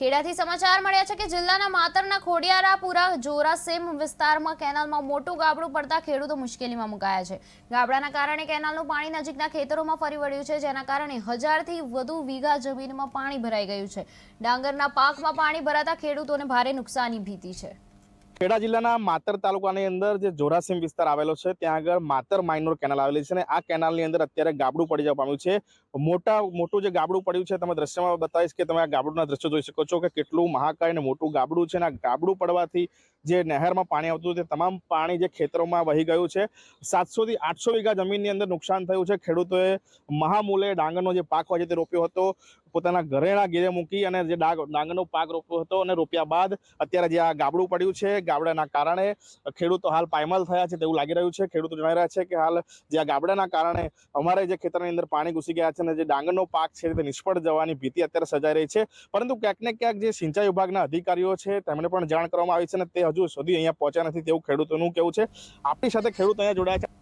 ખેડાથી સમાચાર મળ્યા છે કે જિલ્લાના માતરના ખોડિયારાપુરા જોરાસેમ વિસ્તારમાં કેનાલમાં મોટું ગાબડું પડતા ખેડૂતો મુશ્કેલીમાં મુકાયા છે. ગાબડાના કારણે કેનાલનું પાણી નજીકના ખેતરોમાં ફરી વળ્યું છે, જેના કારણે હજારથી વધુ વીઘા જમીનમાં પાણી ભરાઈ ગયું છે. ડાંગરના પાકમાં પાણી ભરાતા ખેડૂતોને ભારે નુકસાની ભીતિ છે. ખેડા જિલ્લાના માતર તાલુકાની અંદર જે જોરાસીમ વિસ્તાર આવેલો છે, ત્યાં આગળ માતર માઇનોર કેનાલ આવેલી છે અને આ કેનાલની અંદર અત્યારે ગાબડું પડી જવા પામ્યું છે. મોટા, મોટું જે ગાબડું પડ્યું છે, તમે દ્રશ્યમાં બતાવીશ કે તમે આ ગાબડુંના દ્રશ્યો જોઈ શકો છો કે કેટલું મહાકાય અને મોટું ગાબડું છે અને આ ગાબડું પડવાથી જે નહેરમાં પાણી આવતું તે તમામ પાણી જે ખેતરોમાં વહી ગયું છે. સાતસોથી આઠસો વીઘા જમીનની અંદર નુકસાન થયું છે. ખેડૂતોએ મહામૂલે ડાંગરનો જે પાક હોય છે, તે રોપ્યો હતો. પોતાના ઘરેણા ઘેરે મૂકી અને જે ડાંગ, ડાંગરનો પાક રોપ્યો હતો અને રોપ્યા બાદ અત્યારે જે આ ગાબડું પડ્યું છે ગાબડાના કારણે ખેડૂતો હાલ પાયમાલ થયા છે તેવું લાગી રહ્યું છે. ખેડૂતો જણાવી રહ્યા છે કે હાલ જે આ ગાબડાના કારણે અમારે જે ખેતરની અંદર પાણી ઘૂસી ગયા છે અને જે ડાંગરનો પાક છે તે નિષ્ફળ જવાની ભીતિ અત્યારે સજાઈ રહી છે. પરંતુ ક્યાંક ને ક્યાંક જે સિંચાઈ વિભાગના અધિકારીઓ છે તેમને પણ જાણ કરવામાં આવી છે અને તે હજુ સુધી અહીંયા પહોંચ્યા નથી તેવું ખેડૂતોનું કેવું છે. આપણી સાથે ખેડૂત અહીંયા જોડાયા છે.